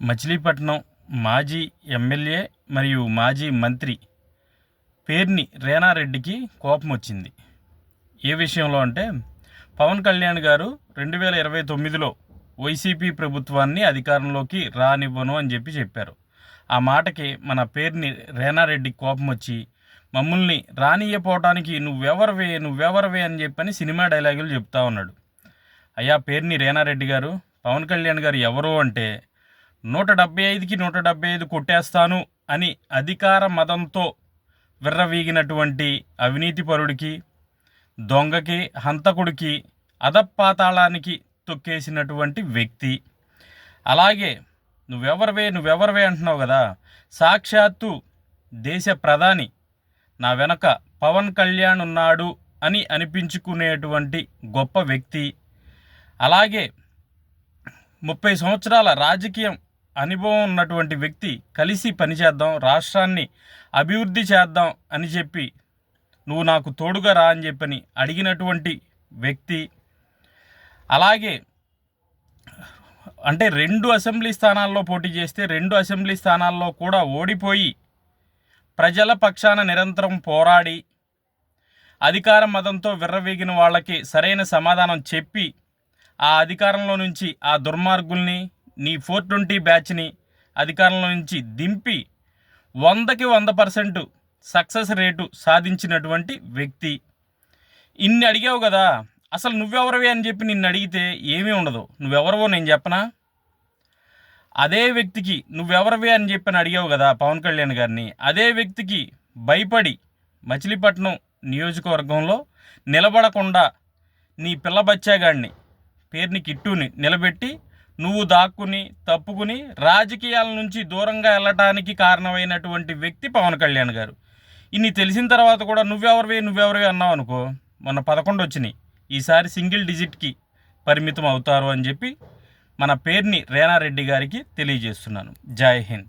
మచిలీపట్నం మాజీ ఎమ్మెల్యే మరియు మాజీ మంత్రి పేర్ని రేనారెడ్డికి కోపం వచ్చింది ఏ విషయంలో అంటే పవన్ కళ్యాణ్ గారు రెండు వేల ఇరవై తొమ్మిదిలో వైసీపీ ప్రభుత్వాన్ని అధికారంలోకి రానివ్వను అని చెప్పి చెప్పారు. ఆ మాటకి మన పేరుని రేనారెడ్డి కోపం వచ్చి మమ్మల్ని రానియపోవటానికి నువ్వెవరివే నువ్వెవరివే అని చెప్పని సినిమా డైలాగులు చెప్తా ఉన్నాడు. అయ్యా పేరుని రేనారెడ్డి గారు పవన్ కళ్యాణ్ గారు ఎవరు అంటే నూట డెబ్బై ఐదుకి నూట డెబ్బై ఐదు కొట్టేస్తాను అని అధికార మదంతో విర్రవీగినటువంటి అవినీతిపరుడికి దొంగకి హంతకుడికి అధపాతాళానికి తొక్కేసినటువంటి వ్యక్తి. అలాగే నువ్వెవరివే నువ్వెవరివే అంటున్నావు కదా సాక్షాత్తు దేశ ప్రధాని నా వెనక పవన్ కళ్యాణ్ ఉన్నాడు అని అనిపించుకునేటువంటి గొప్ప వ్యక్తి. అలాగే ముప్పై సంవత్సరాల రాజకీయం అనుభవం ఉన్నటువంటి వ్యక్తి కలిసి పనిచేద్దాం రాష్ట్రాన్ని అభివృద్ధి చేద్దాం అని చెప్పి నువ్వు నాకు తోడుగా రా అని చెప్పని అడిగినటువంటి వ్యక్తి అలాగే అంటే రెండు అసెంబ్లీ స్థానాల్లో పోటీ చేస్తే రెండు అసెంబ్లీ స్థానాల్లో కూడా ఓడిపోయి ప్రజల పక్షాన నిరంతరం పోరాడి అధికార మతంతో విర్రవీగిన వాళ్ళకి సరైన సమాధానం చెప్పి ఆ అధికారంలో నుంచి ఆ దుర్మార్గుల్ని నీ ఫోర్ ట్వంటీ బ్యాచ్ని అధికారంలో నుంచి దింపి వందకి వంద పర్సెంట్ సక్సెస్ రేటు సాధించినటువంటి వ్యక్తి. ఇన్ని అడిగావు కదా అసలు నువ్వెవరివి అని చెప్పి నిన్ను అడిగితే ఏమీ ఉండదు. నువ్వెవరవో నేను చెప్పనా? అదే వ్యక్తికి నువ్వెవరివి అని చెప్పి అడిగావు కదా పవన్ కళ్యాణ్ గారిని. అదే వ్యక్తికి భయపడి మచిలీపట్నం నియోజకవర్గంలో నిలబడకుండా నీ పిల్ల బచ్చాగాడిని పేరుని కిట్టుని నిలబెట్టి నువ్వు దాక్కుని తప్పుకుని రాజకీయాల నుంచి దూరంగా వెళ్ళటానికి కారణమైనటువంటి వ్యక్తి పవన్ కళ్యాణ్ గారు. ఇన్ని తెలిసిన తర్వాత కూడా నువ్వెవరివే నువ్వెవరివే అన్నావు అనుకో మొన్న పదకొండు వచ్చినాయి. ఈసారి సింగిల్ డిజిట్కి పరిమితం అవుతారు అని చెప్పి మన పేరుని రేనారెడ్డి గారికి తెలియజేస్తున్నాను. జై హింద్.